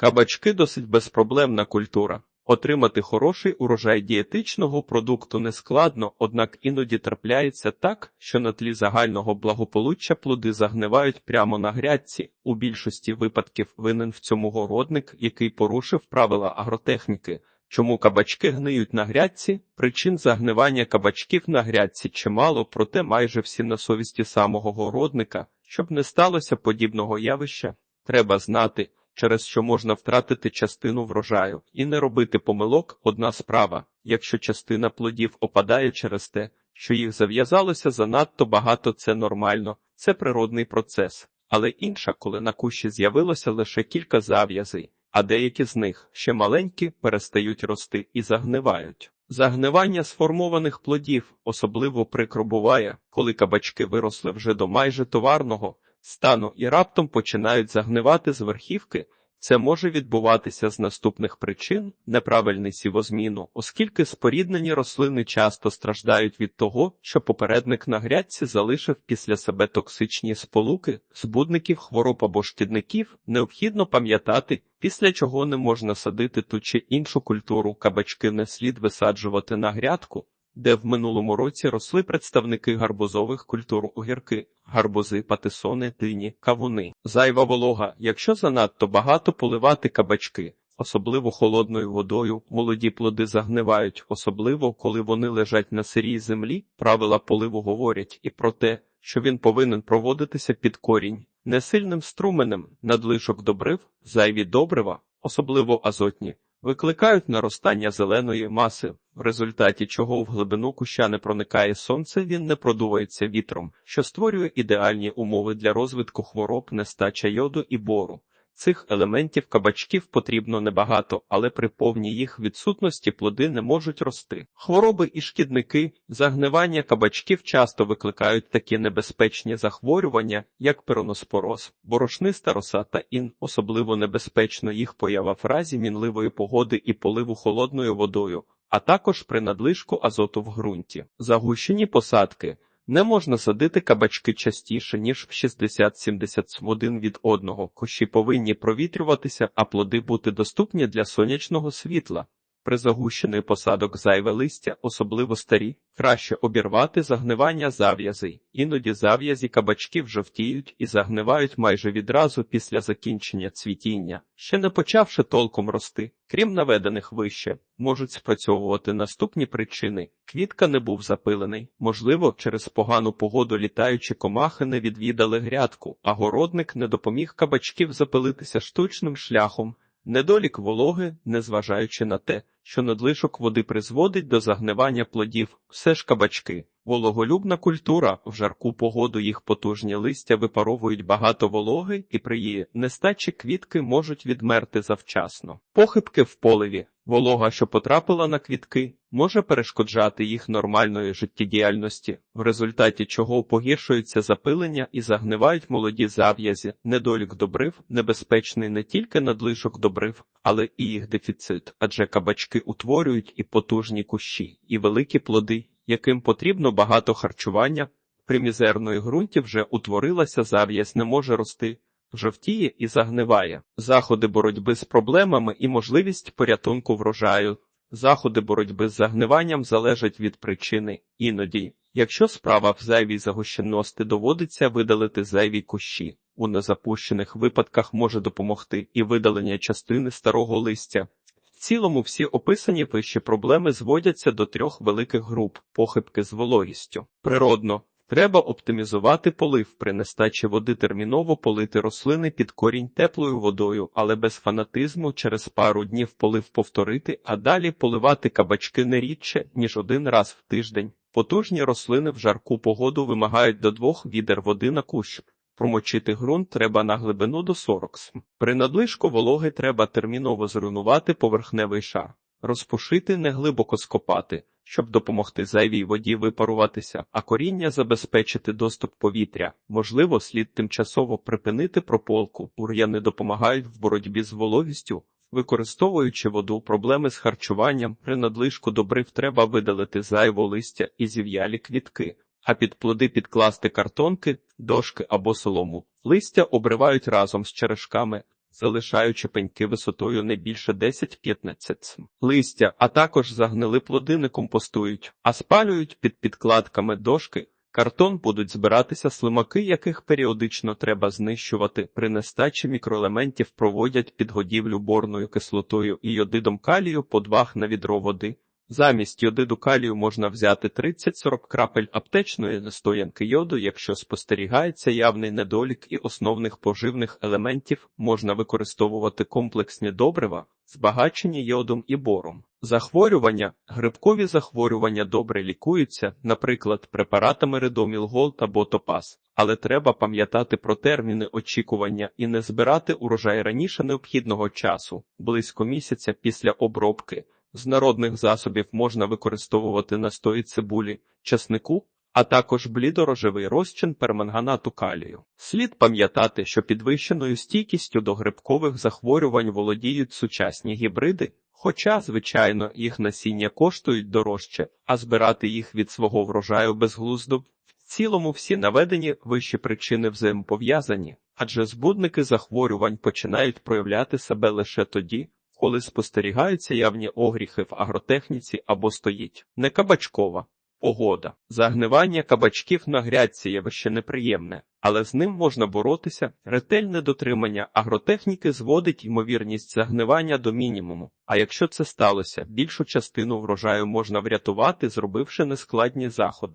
Кабачки досить безпроблемна культура. Отримати хороший урожай дієтичного продукту нескладно, однак іноді трапляється так, що на тлі загального благополуччя плоди загнивають прямо на грядці. У більшості випадків винен в цьому городник, який порушив правила агротехніки. Чому кабачки гниють на грядці? Причин загнивання кабачків на грядці чимало, проте майже всі на совісті самого городника. Щоб не сталося подібного явища, треба знати, через що можна втратити частину врожаю, і не робити помилок одна справа, якщо частина плодів опадає через те, що їх зав'язалося занадто багато, це нормально, це природний процес, але інша, коли на кущі з'явилося лише кілька зав'язей, а деякі з них ще маленькі перестають рости і загнивають. Загнивання сформованих плодів особливо прикро буває, коли кабачки виросли вже до майже товарного стану і раптом починають загнивати з верхівки. Це може відбуватися з наступних причин неправильний сівозміну, оскільки споріднені рослини часто страждають від того, що попередник на грядці залишив після себе токсичні сполуки, збудників хвороб або шкідників, необхідно пам'ятати, після чого не можна садити ту чи іншу культуру, кабачки не слід висаджувати на грядку, де в минулому році росли представники гарбузових культур огірки, гарбузи, патисони, дині, кавуни. Зайва волога, якщо занадто багато поливати кабачки, особливо холодною водою, молоді плоди загнивають, особливо коли вони лежать на сирій землі. Правила поливу говорять і про те, що він повинен проводитися під корінь, несильним струменем, надлишок добрив, зайві добрива, особливо азотні викликають наростання зеленої маси, в результаті чого в глибину куща не проникає сонце, він не продувається вітром, що створює ідеальні умови для розвитку хвороб, нестача йоду і бору. Цих елементів кабачків потрібно небагато, але при повній їх відсутності плоди не можуть рости. Хвороби і шкідники, загнивання кабачків часто викликають такі небезпечні захворювання, як пероноспороз, борошниста роса та ін. Особливо небезпечно їх поява в разі мінливої погоди і поливу холодною водою, а також при надлишку азоту в ґрунті. Загущені посадки. Не можна садити кабачки частіше, ніж в 60-70 від одного. Кущі повинні провітрюватися, а плоди бути доступні для сонячного світла. При загущений посадок зайве листя, особливо старі, краще обірвати загнивання зав'язей. Іноді зав'язі кабачків жовтіють і загнивають майже відразу після закінчення цвітіння, ще не почавши толком рости. Крім наведених вище, можуть спрацьовувати наступні причини. Квітка не був запилений, можливо, через погану погоду літаючі комахи не відвідали грядку, а городник не допоміг кабачків запилитися штучним шляхом. Недолік вологи, незважаючи на те, що надлишок води призводить до загнивання плодів, все ж кабачки. Вологолюбна культура в жарку погоду їх потужні листя випаровують багато вологи, і при її нестачі квітки можуть відмерти завчасно. Похибки в поливі. Волога, що потрапила на квітки, може перешкоджати їх нормальної життєдіяльності, в результаті чого погіршується запилення і загнивають молоді зав'язі, недолік добрив, небезпечний не тільки надлишок добрив, але і їх дефіцит, адже кабачки утворюють і потужні кущі, і великі плоди, яким потрібно багато харчування. При мізерної ґрунті вже утворилася зав'язь, не може рости жовтіє і загниває. Заходи боротьби з проблемами і можливість порятунку врожаю. Заходи боротьби з загниванням залежать від причини. Іноді, якщо справа в зайвій загущеності доводиться видалити зайві кущі. У незапущених випадках може допомогти і видалення частини старого листя. Цілому всі описані вище проблеми зводяться до трьох великих груп похибки з вологістю. Природно, Треба оптимізувати полив при нестачі води терміново полити рослини під корінь теплою водою, але без фанатизму через пару днів полив повторити, а далі поливати кабачки не рідше, ніж один раз в тиждень. Потужні рослини в жарку погоду вимагають до двох відер води на кущ. Промочити ґрунт треба на глибину до 40 см. При надлишку вологи треба терміново зруйнувати поверхневий шар, розпушити, неглибоко скопати щоб допомогти зайвій воді випаруватися, а коріння забезпечити доступ повітря. Можливо, слід тимчасово припинити прополку. Бур'яни допомагають в боротьбі з вологістю. Використовуючи воду, проблеми з харчуванням, при надлишку добрив треба видалити зайву листя і зів'ялі квітки, а під плоди підкласти картонки, дошки або солому. Листя обривають разом з черешками. залишаючи пеньки висотою не більше 10-15 см. Листя, а також загнили плоди не компостують, а спалюють під підкладками дошки. Картон будуть збиратися слимаки, яких періодично треба знищувати. При нестачі мікроелементів проводять підгодівлю борною кислотою і йодидом калію по 2 на відро води. Замість йодиду калію можна взяти 30-40 крапель аптечної настоянки йоду, якщо спостерігається явний недолік і основних поживних елементів, можна використовувати комплексні добрива, збагачені йодом і бором. Захворювання, грибкові захворювання добре лікуються, наприклад, препаратами Редоміл Голд або Топаз, але треба пам'ятати про терміни очікування і не збирати урожай раніше необхідного часу, близько місяця після обробки. З народних засобів можна використовувати настої цибулі, часнику, а також блідорожевий розчин перманганату калію. Слід пам'ятати, що підвищеною стійкістю до грибкових захворювань володіють сучасні гібриди, хоча, звичайно, їх насіння коштують дорожче, а збирати їх від свого врожаю безглуздо. В цілому всі наведені вищі причини взаємопов'язані, адже збудники захворювань починають проявляти себе лише тоді, коли спостерігаються явні огріхи в агротехніці або стоїть не кабачкова погода. Загнивання кабачків на грядці явище неприємне, але з ним можна боротися. Ретельне дотримання агротехніки зводить ймовірність загнивання до мінімуму. А якщо це сталося, більшу частину врожаю можна врятувати, зробивши нескладні заходи.